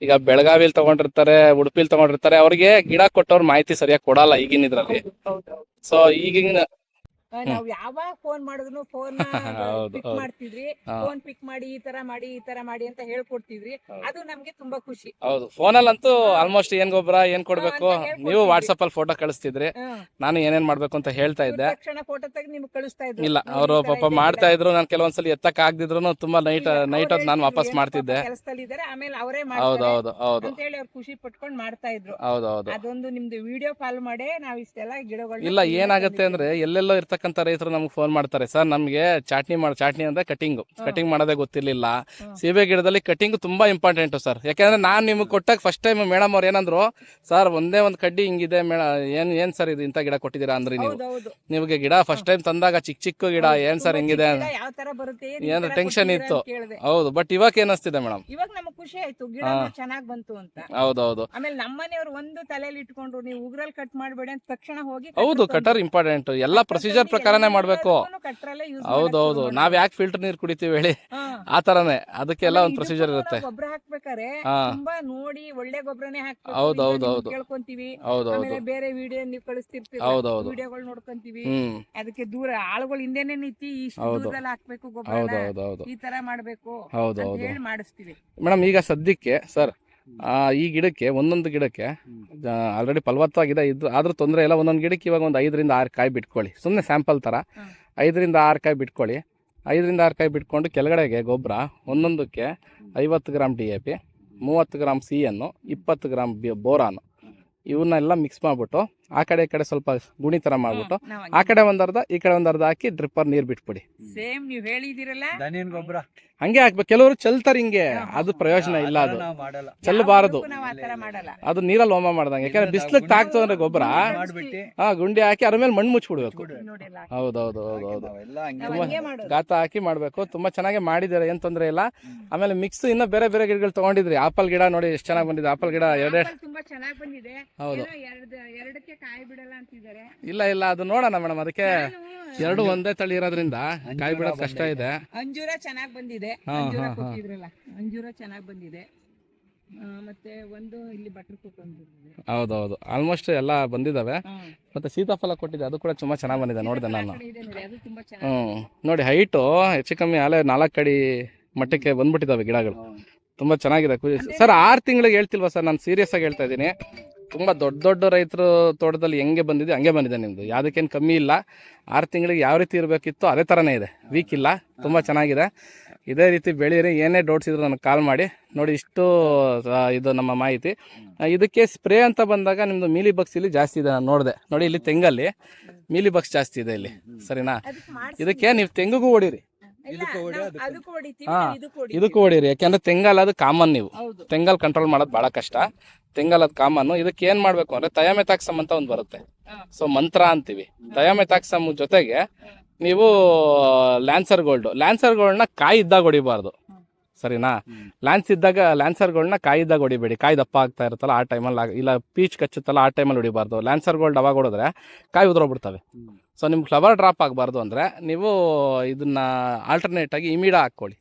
Speaker 1: ಈಗ ಬೆಳಗಾವಿಲಿ ತಗೊಂಡಿರ್ತಾರೆ ಉಡುಪಿಲಿ ತಗೊಂಡಿರ್ತಾರೆ ಅವ್ರಿಗೆ ಗಿಡ ಕೊಟ್ಟವ್ರ ಮಾಹಿತಿ ಸರಿಯಾಗಿ ಕೊಡಲ್ಲ ಈಗಿನ ಇದ್ರಲ್ಲಿ. ಸೊ ಈಗಿನ
Speaker 3: ನಾವ್ ಯಾವಾಗ ಫೋನ್ ಮಾಡಿದ್ರು ಫೋನ್ ಪಿಕ್. ಮಾಡ್ತಿದ್ರಿ ಫೋನ್ ಪಿಕ್ ಮಾಡಿ ಈ ತರ ಮಾಡಿ ಈ ತರ ಮಾಡಿ ಅಂತ ಹೇಳ್ಕೊಡ್ತಿದ್ರಿ ಅದು ನಮ್ಗೆ ತುಂಬಾ ಖುಷಿ.
Speaker 1: ಹೌದು. ಫೋನಲ್ಲಂತೂ ಆಲ್ಮೋಸ್ಟ್ ಏನ್ ಗೊಬ್ಬರ ಏನ್ ಕೊಡ್ಬೇಕು? ನೀವು ವಾಟ್ಸಪ್ ಅಲ್ಲಿ ಫೋಟೋ ಕಳಿಸ್ತಿದ್ರಿ. ನಾನು ಏನೇನ್ ಮಾಡ್ಬೇಕು ಅಂತ ಹೇಳ್ತಾ ಇದ್ದೆ.
Speaker 3: ತಕ್ಷಣ ಫೋಟೋ ತೆಗೆದು ನಿಮ್ಗೆ ಕಳಿಸ್ತಾ ಇದ್ರು.
Speaker 1: ಇಲ್ಲ ಅವರು ಪಾಪ ಮಾಡ್ತಾ. ಇದ್ರು. ನಾನು ಕೆಲವೊಂದ್ಸಲಿ ಎತ್ತಕ್ ಆಗದಿದ್ರು ತುಂಬಾ ನೈಟ್ ನೈಟ್ ಹೊತ್ತು ನಾನು ವಾಪಸ್ ಮಾಡ್ತಿದ್ದೆ
Speaker 3: ಏನೋ ಪಾಪ ಆಮೇಲೆ ಅವರೇ
Speaker 1: ಹೌದು ಹೌದು ಹೌದು.
Speaker 3: ಅಂತ ಹೇಳಿ ಅವ್ರು ಖುಷಿ ಪಟ್ಕೊಂಡು ಮಾಡ್ತಾ ಇದ್ರು.
Speaker 1: ಹೌದು ಹೌದು.
Speaker 3: ಅದೊಂದು ನಿಮ್ದು ವಿಡಿಯೋ ಕಾಲ್ ಮಾಡೇ ನಾವ್ ಇಷ್ಟೆಲ್ಲ ಗಿಡಗಳು
Speaker 1: ಇಲ್ಲ ಏನಾಗುತ್ತೆ. ಅಂದ್ರೆ ಎಲ್ಲೆಲ್ಲೋ ಇರ್ತಕ್ಕಂಥ ರೈತರು ನಮ್ಗೆ ಫೋನ್ ಮಾಡ್ತಾರೆ ಸರ್ ನಮಗೆ ಚಾಟ್ನಿ ಮಾಡಿ ಚಾಟ್ನಿ ಅಂದ್ರೆ ಕಟಿಂಗ್ ಕಟಿಂಗ್ ಮಾಡೋದೇ ಗೊತ್ತಿರಲಿಲ್ಲ. ಸೀಬೆ ಗಿಡದಲ್ಲಿ ಕಟಿಂಗ್ ತುಂಬಾ ಇಂಪಾರ್ಟೆಂಟ್ ಸರ್. ಯಾಕಂದ್ರೆ ನಾನು ನಿಮಗೆ ಕೊಟ್ಟಾಗ ಫಸ್ಟ್ ಟೈಮ್ ಮೇಡಮ್ ಅವ್ರು ಏನಂದ್ರು ಸರ್ ಒಂದೇ ಒಂದು ಕಡ್ಡಿ ಹಿಂಗಿದೆ ಮೇಡ ಏನ್ ಏನ್ ಸರ್ ಇದು ಇಂಥ ಗಿಡ ಕೊಟ್ಟಿದ್ದೀರಾ? ಅಂದ್ರೆ ನೀವು. ನಿಮಗೆ ಗಿಡ ಫಸ್ಟ್ ಟೈಮ್ ತಂದಾಗ ಚಿಕ್ಕ ಚಿಕ್ಕ ಗಿಡ ಏನ್ ಸರ್ ಹಿಂಗಿದೆ? ಏನಾದ್ರು
Speaker 3: ತರ
Speaker 1: ಇತ್ತು. ಹೌದು ಬಟ್ ಇವಾಗ ಏನಿಸ್ತಿದೆ ಮೇಡಮ್
Speaker 3: ಇವಾಗ ನಮಗೆ ಖುಷಿ ಆಯ್ತು ಗಿಡ ಚೆನ್ನಾಗಿ ಬಂತು ಅಂತ.
Speaker 1: ಹೌದು ಹೌದು
Speaker 3: ಆಮೇಲೆ ನಮ್ಮನೆಯವರು ಒಂದು ತಲೆಯಲ್ಲಿ ಇಟ್ಕೊಂಡ್ರು ನೀವು ಉಗ್ರಲ್ಲಿ ಕಟ್ ಮಾಡ್ಬೇಡಿ ಅಂತ ತಕ್ಷಣ ಹೋಗಿ
Speaker 1: ಹೌದು ಕಟರ್ ಇಂಪಾರ್ಟೆಂಟ್ ಎಲ್ಲ ಪ್ರೊಸೀಜರ್ ಪ್ರಕಾರನೇ ಮಾಡ್ಬೇಕು.
Speaker 3: ಹೌದೌದು ಯೂಸ್
Speaker 1: ಹೌದು ಹೌದು. ನಾವ್ ಯಾಕೆ ಫಿಲ್ಟರ್ ನೀರು ಕುಡಿತೀವಿ ಹೇಳಿ? ಆ ತರನೇ. ಅದಕ್ಕೆಲ್ಲ ಒಂದು ಪ್ರೊಸೀಜರ್ ಇರುತ್ತೆ.
Speaker 3: ಗೊಬ್ಬರ ಹಾಕ್ಬೇಕಾರೆ ತುಂಬಾ ನೋಡಿ ಒಳ್ಳೆ ಗೊಬ್ಬರನೇ ಹಾಕ್ಬೇಕು.
Speaker 1: ಹೌದು,
Speaker 3: ಇಲ್ಲ
Speaker 1: ಹೌದು, ಹೌದು.
Speaker 3: ಕೇಳ್ಕೊಂತೀವಿ.
Speaker 1: ಹೌದು ಹೌದು.
Speaker 3: ಆಮೇಲೆ ಬೇರೆ ವಿಡಿಯೋ ನೀವು ಕಳಿಸ್ತಿರ್ತೀವಿ
Speaker 1: ಹೌದೌದು ಹೌದು.
Speaker 3: ವಿಡಿಯೋಗಳು ನೋಡ್ಕೊಂತೀವಿ. ಅದಕ್ಕೆ ದೂರ ಆಳುಗಳು ಹಿಂದೆನೆ ನಿಂತಿ ಇಷ್ಟು
Speaker 1: ಹೌದು.
Speaker 3: ದೂರದಲ್ಲಿ ಹಾಕ್ಬೇಕು ಗೊಬ್ಬರ ಈ ತರ ಮಾಡ್ಬೇಕು
Speaker 1: ಹೌದು ಹೌದು.
Speaker 3: ಹೇಳಿ ಮಾಡಿಸ್ತೀವಿ.
Speaker 1: ಮೇಡಮ್ ಈಗ ಸದ್ಯಕ್ಕೆ ಸರ್ ಈ ಗಿಡಕ್ಕೆ ಒಂದೊಂದು ಗಿಡಕ್ಕೆ ಆಲ್ರೆಡಿ ಫಲವತ್ತಾಗಿದೆ. ಇದ್ರ ಆದ್ರೂ ತೊಂದರೆ ಇಲ್ಲ. ಒಂದೊಂದು ಗಿಡಕ್ಕೆ ಇವಾಗ ಒಂದು ಐದರಿಂದ ಆರು ಕಾಯಿ ಬಿಟ್ಕೊಳ್ಳಿ. ಸುಮ್ಮನೆ ಸ್ಯಾಂಪಲ್ ಥರ.
Speaker 3: ಐದರಿಂದ
Speaker 1: ಐದರಿಂದ ಆರು ಕಾಯಿ ಬಿಟ್ಕೊಳ್ಳಿ. ಐದರಿಂದ ಆರು ಕಾಯಿ ಬಿಟ್ಕೊಂಡು ಕೆಳಗಡೆಗೆ ಗೊಬ್ಬರ ಒಂದೊಂದಕ್ಕೆ ಐವತ್ತು ಗ್ರಾಮ್ ಡಿ ಎ ಪಿ ಮೂವತ್ತು ಗ್ರಾಮ್ ಸಿ ಎನ್ನು ಇಪ್ಪತ್ತು ಗ್ರಾಮ್ ಬಿ ಬೋರಾನು. ಇವನ್ನೆಲ್ಲ ಮಿಕ್ಸ್ ಮಾಡಿಬಿಟ್ಟು ಆ ಕಡೆ ಈ ಕಡೆ ಸ್ವಲ್ಪ ಗುಣಿ ತರ ಮಾಡ್ಬಿಟ್ಟು ಆ ಕಡೆ ಒಂದರ್ಧ ಅರ್ಧ ಈ ಕಡೆ ಒಂದರ್ಧ ಅರ್ಧ ಹಾಕಿ ಡ್ರಿಪ್ಪರ್ ನೀರ್ ಬಿಟ್ಬಿಡಿ.
Speaker 3: ಸೇಮ್ ನೀವ್ ಹೇಳಿದಿರಲ್ಲ
Speaker 2: ದನಿನ್ ಗೊಬ್ಬರ.
Speaker 1: ಹಂಗೆ ಹಾಕ್ಬೇಕು. ಕೆಲವರು ಚೆಲ್ತಾರೆ ಹಿಂಗೆ. ಅದು ಪ್ರಯೋಜನ ಇಲ್ಲ ಅದು. ಚೆಲ್ಲಬಾರದು
Speaker 3: ಮಾಡಲ್ಲ.
Speaker 1: ಅದು ನೀರಲ್ಲಿ ಹೋಮ ಮಾಡ್ದಂಗೆ. ಯಾಕಂದ್ರೆ ಬಿಸ್ಲಕ್ ತಾಕ್ತು ಅಂದ್ರೆ ಗೊಬ್ಬರ. ಹಾ ಗುಂಡಿ ಹಾಕಿ ಅದ್ರ ಮೇಲೆ ಮಣ್ಣು ಮುಚ್ಚಿಬಿಡ್ಬೇಕು. ಹೌದೌದು
Speaker 3: ಹೌದೌದು.
Speaker 1: ಗಾತ ಹಾಕಿ ಮಾಡ್ಬೇಕು. ತುಂಬಾ ಚೆನ್ನಾಗಿ ಮಾಡಿದಾರೆ ಏನ್ ತೊಂದ್ರೆ ಇಲ್ಲ. ಆಮೇಲೆ ಮಿಕ್ಸ್ ಇನ್ನ ಬೇರೆ ಬೇರೆ ಗಿಡಗಳು ತಗೊಂಡಿದ್ರಿ. ಆಪಲ್ ಗಿಡ ನೋಡಿ ಎಷ್ಟು ಚೆನ್ನಾಗಿ ಬಂದಿದೆ. ಆಪಲ್ ಗಿಡ ಎರಡೇ
Speaker 3: ಆಪಲ್ ತುಂಬಾ ಚೆನ್ನಾಗ್ ಬಂದಿದೆ.
Speaker 1: ಹೌದು.
Speaker 3: ಕಾಯಿ ಬಿಡಲ್ಲ ಅಂತಿದ್ದಾರೆ.
Speaker 1: ಇಲ್ಲ ಇಲ್ಲ ಅದು ನೋಡೋಣ ಮೇಡಮ್ ಅದಕ್ಕೆ ಎರಡು ಒಂದೇ ತಳಿ ಇರೋದ್ರಿಂದ ಕಾಯಿ ಬಿಡೋದು ಕಷ್ಟ ಇದೆ.
Speaker 3: ಅಂಜೂರ ಚೆನ್ನಾಗ್ ಬಂದಿದೆ.
Speaker 1: ಹಾ,
Speaker 3: ಅಂಜೂರ. ಕೊಟ್ಟಿದ್ರಲ್ಲ ಚೆನ್ನಾಗ್ ಬಂದಿದೆ. ಆ, ಮತ್ತೆ ಒಂದು ಇಲ್ಲಿ ಬಟರ್ ಕುಕ್ ಬಂದಿದೆ.
Speaker 1: ಹೌದೌದು ಆಲ್ಮೋಸ್ಟ್ ಎಲ್ಲ ಬಂದಿದಾವೆ. ಮತ್ತೆ ಸೀತಾಫಲ ಕೊಟ್ಟಿದೆ ಅದು ಕೂಡ ತುಂಬಾ ಚೆನ್ನಾಗಿ ಬಂದಿದೆ ನೋಡಿದೆ ನಾನು.
Speaker 3: ಇದೆ ನೋಡಿ ಅದು ತುಂಬಾ ಚೆನ್ನಾಗಿ
Speaker 1: ಹ್ಮ್ ನೋಡಿ ಹೈಟು ಹೆಚ್ಚು ಕಮ್ಮಿ ಅಲೆ ನಾಲ್ಕು ಅಡಿ ಮಟ್ಟಕ್ಕೆ ಬಂದ್ಬಿಟ್ಟಿದಾವೆ ಗಿಡಗಳು. ತುಂಬಾ ಚೆನ್ನಾಗಿದೆ. ಸರ್ ಆರು ತಿಂಗಳಿಗೆ ಹೇಳ್ತಿಲ್ವಾ ಸರ್ ನಾನು ಸೀರಿಯಸ್ ಆಗಿ ಹೇಳ್ತಾ ಇದ್ದೀನಿ. ತುಂಬಾ ದೊಡ್ಡ ದೊಡ್ಡ ರೈತರು ತೋಟದಲ್ಲಿ ಹೆಂಗೆ ಬಂದಿದೆ ಹಂಗೆ ಬಂದಿದೆ ನಿಮ್ದು. ಯಾವುದಕ್ಕೇನು ಕಮ್ಮಿ ಇಲ್ಲ. ಆರು ತಿಂಗಳಿಗೆ ಯಾವ ರೀತಿ ಇರಬೇಕಿತ್ತು ಅದೇ ಥರನೇ ಇದೆ. ವೀಕ್ ಇಲ್ಲ ತುಂಬ ಚೆನ್ನಾಗಿದೆ. ಇದೇ ರೀತಿ ಬೆಳೀರಿ ಏನೇ ಡೌಟ್ಸ್ ಇದ್ರು ನನಗೆ ಕಾಲ್ ಮಾಡಿ. ನೋಡಿ ಇಷ್ಟು ಇದು ನಮ್ಮ ಮಾಹಿತಿ. ಇದಕ್ಕೆ ಸ್ಪ್ರೇ ಅಂತ ಬಂದಾಗ ನಿಮ್ಮದು ಮೀಲಿ ಬಕ್ಸ್ ಇಲ್ಲಿ ಜಾಸ್ತಿ ಇದೆ ನಾನು ನೋಡಿದೆ. ನೋಡಿ ಇಲ್ಲಿ ತೆಂಗಲ್ಲಿ ಮೀಲಿ ಬಕ್ಸ್ ಜಾಸ್ತಿ ಇದೆ ಇಲ್ಲಿ. ಸರಿನಾ? ಇದಕ್ಕೆ ನೀವು ತೆಂಗಿಗೂ ಹೊಡೀರಿ.
Speaker 3: ಇಲ್ಲ,
Speaker 2: ಇದಕ್ಕೂ
Speaker 1: ಹಾ,
Speaker 3: ಇದಕ್ಕೂ.
Speaker 1: ಹೊಡೀರಿ ಯಾಕೆಂದ್ರೆ ತೆಂಗಲ್ ಅದು ಕಾಮನ್ ನೀವು. ತೆಂಗಲ್ ಕಂಟ್ರೋಲ್ ಮಾಡೋದು ಬಹಳ ಕಷ್ಟ. ತೆಂಗಲ್ ಅದು ಕಾಮನ್ ಇದಕ್ಕೆ ಏನ್ ಮಾಡಬೇಕು ಅಂದ್ರೆ ತಯಾಮೆತಾಕ್ಸಮ್ ಅಂತ ಒಂದು ಬರುತ್ತೆ. ಸೊ ಮಂತ್ರ ಅಂತೀವಿ. ತಯಾಮೆತಾಕ್ಸಮ್ ಜೊತೆಗೆ ನೀವು ಲ್ಯಾನ್ಸರ್ ಗೋಲ್ಡ್ ಲ್ಯಾನ್ಸರ್ ಗೋಲ್ಡ್ನ ಕಾಯಿ ಇದ್ದಾಗ ಹೊಡಿಬಾರ್ದು. ಸರಿನಾ? ಲ್ಯಾನ್ಸ್ ಇದ್ದಾಗ ಲ್ಯಾನ್ಸರ್ ಗೋಲ್ಡ್ನ ಕಾಯಿ ಇದ್ದಾಗ ಹೊಡಿಬೇಡಿ. ಕಾಯಿ ದಪ್ಪ ಆಗ್ತಾ ಇರುತ್ತಲ್ಲ ಆ ಟೈಮಲ್ಲಿ ಇಲ್ಲ ಪೀಚ್ ಕಚ್ಚುತ್ತಲ್ಲ ಆ ಟೈಮಲ್ಲಿ ಹೊಡಿಬಾರ್ದು. ಲ್ಯಾನ್ಸರ್ ಗೋಲ್ಡ್ ಅವಾಗ ಹೊಡೆದ್ರೆ ಕಾಯಿ ಉದ್ರೋಗ್ಬಿಡ್ತವೆ. ಸೊ ನಿಮ್ಗೆ ಫ್ಲವರ್ ಡ್ರಾಪ್ ಆಗಬಾರ್ದು ಅಂದರೆ ನೀವು ಇದನ್ನು ಆಲ್ಟರ್ನೇಟಾಗಿ ಇಮಿಡ ಹಾಕ್ಕೊಳ್ಳಿ.